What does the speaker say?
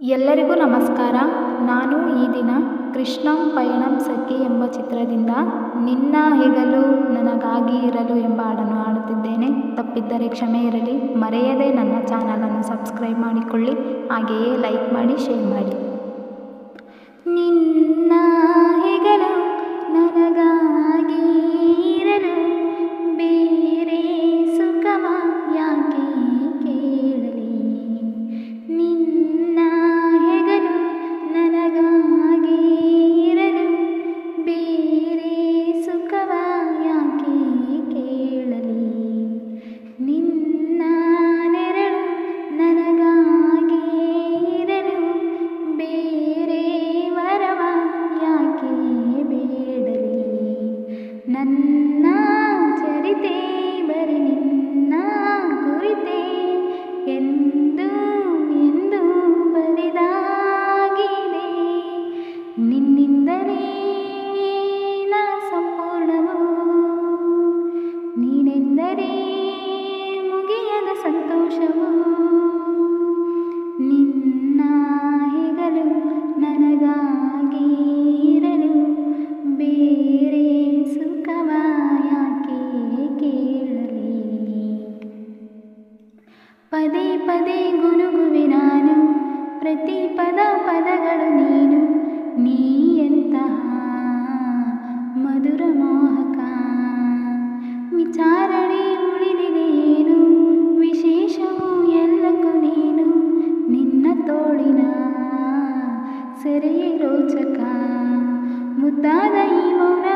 ಎಲ್ಲರಿಗೂ ನಮಸ್ಕಾರ. ನಾನು ಈ ದಿನ ಕೃಷ್ಣಂ ಪಯಣಂ ಸಖಿ ಎಂಬ ಚಿತ್ರದಿಂದ ನಿನ್ನ ಹೆಗಲು ನನಗಾಗಿ ಇರಲು ಎಂಬ ಹಾಡನ್ನು ಹಾಡುತ್ತಿದ್ದೇನೆ. ತಪ್ಪಿದ್ದರೆ ಕ್ಷಮೆ ಇರಲಿ. ಮರೆಯದೆ ನನ್ನ ಚಾನಲನ್ನು ಸಬ್ಸ್ಕ್ರೈಬ್ ಮಾಡಿಕೊಳ್ಳಿ. ಹಾಗೆಯೇ ಲೈಕ್ ಮಾಡಿ, ಶೇರ್ ಮಾಡಿ. ನಿನ್ನ ಪದೇ ಪದೇ ಗುನುಗುವೆ ನಾನು ಪ್ರತಿ ಪದ ಪದಗಳು ನೀನು ನೀಯಂತಹ ಮಧುರ ಮೋಹಕ ವಿಚಾರಣೆ ಉಳಿದಿದೆ ಏನು ವಿಶೇಷವು ಎಲ್ಲಕ್ಕೂ ನೀನು ನಿನ್ನ ತೋಳಿನ ಸೆರೆಯೇ ರೋಚಕ ಮುದ್ದಾದ ಈ ಮೌನ